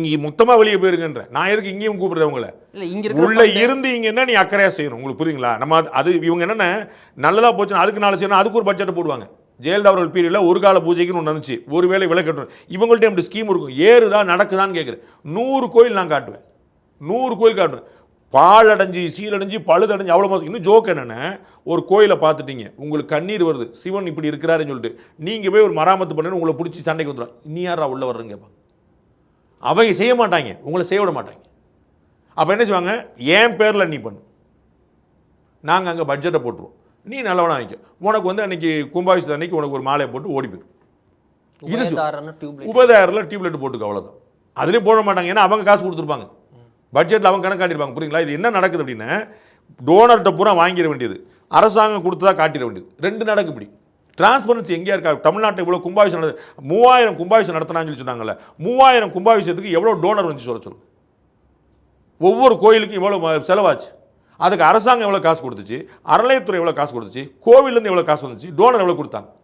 நீங்கள் மொத்தமாக வெளியே போயிருங்கன்ற. நான் எதுக்கு இங்கேயும் கூப்பிடுறேன் உங்களை? உள்ள இருந்தீங்கன்னா நீ அக்கறையா செய்யணும்? உங்களுக்கு புரியுங்களா? நம்ம அது- இவங்க என்னென்ன நல்லதா போச்சுன்னா அதுக்கு நாலு செய்யணும் அதுக்கு ஒரு பட்ஜெட்டை போடுவாங்க. ஜெயலலிதா அவர்கள் பீரியடில் ஒரு கால பூஜைக்குன்னு ஒன்று இருந்துச்சு. ஒரு வேளை விளக்கட்டும் இவங்கள்ட்ட இப்படி ஸ்கீம் இருக்கும். ஏறுதா நடக்குதான்னு கேட்குறேன் நூறு கோயில் நான் காட்டுவேன். நூறு கோயில் காட்டுவேன். பாழடைஞ்சு சீலடைஞ்சு பழுதடைஞ்சு அவ்வளோ மோசம். இன்னும் ஜோக் என்னென்ன ஒரு கோயிலை பார்த்துட்டீங்க. உங்களுக்கு கண்ணீர் வருது. சிவன் இப்படி இருக்கிறாருன்னு சொல்லிட்டு. நீங்கள் போய் ஒரு மராமத்து பண்ணு உங்களை பிடிச்சி சண்டைக்கு வந்துடும் இனி யாரா உள்ள வர்றேன்னு கேட்பாங்க. அவங்க செய்ய மாட்டாங்க. உங்களை செய்ய விட மாட்டாங்க. அப்போ என்ன செய்வாங்க? என் பேரில் நீ பண்ணு. நாங்கள் அங்கே பட்ஜெட்டை போட்டுருவோம். நீ நல்லவனா வாங்கிக்க உனக்கு வந்து அன்னைக்கு கும்பாபிஷேகத்து அன்னைக்கு உனக்கு ஒரு மாலையை போட்டு ஓடி போயிடும். இது உபதாரில் டியூப்லைட் போட்டுக்க அவ்வளோதான் அதுலேயும் போட மாட்டாங்க. ஏன்னா அவங்க காசு கொடுத்துருப்பாங்க. பட்ஜெட்டில் அவங்க கணக்கு காட்டியிருப்பாங்க. புரியுங்களா இது என்ன நடக்குது அப்படின்னா டோனர்கிட்ட பூரா வாங்கிட வேண்டியது. அரசாங்கம் கொடுத்ததா காட்டிட வேண்டியது. ரெண்டு நடக்கு இப்படி. டிரான்ஸ்பரன்சி எங்கேயா இருக்கா? தமிழ்நாட்டில் இவ்வளோ கும்பாபிஷம் நடந்து மூவாயிரம் கும்பாபிஷம் நடத்தினான்னு சொல்லி சொன்னாங்கல்ல. மூவாயிரம் கும்பாபிஷத்துக்கு எவ்வளோ டோனர் வந்து சொல்ல சொல்லு. ஒவ்வொரு கோயிலுக்கும் இவ்வளோ செலவாச்சு. அதுக்கு அரசாங்கம் எவ்வளோ காசு கொடுத்துச்சு? அறநிலையத்துறை எவ்வளோ காசு கொடுத்துச்சு? கோவிலேருந்து எவ்வளோ காசு வந்துச்சு? டோனர் எவ்வளோ கொடுத்தாங்க?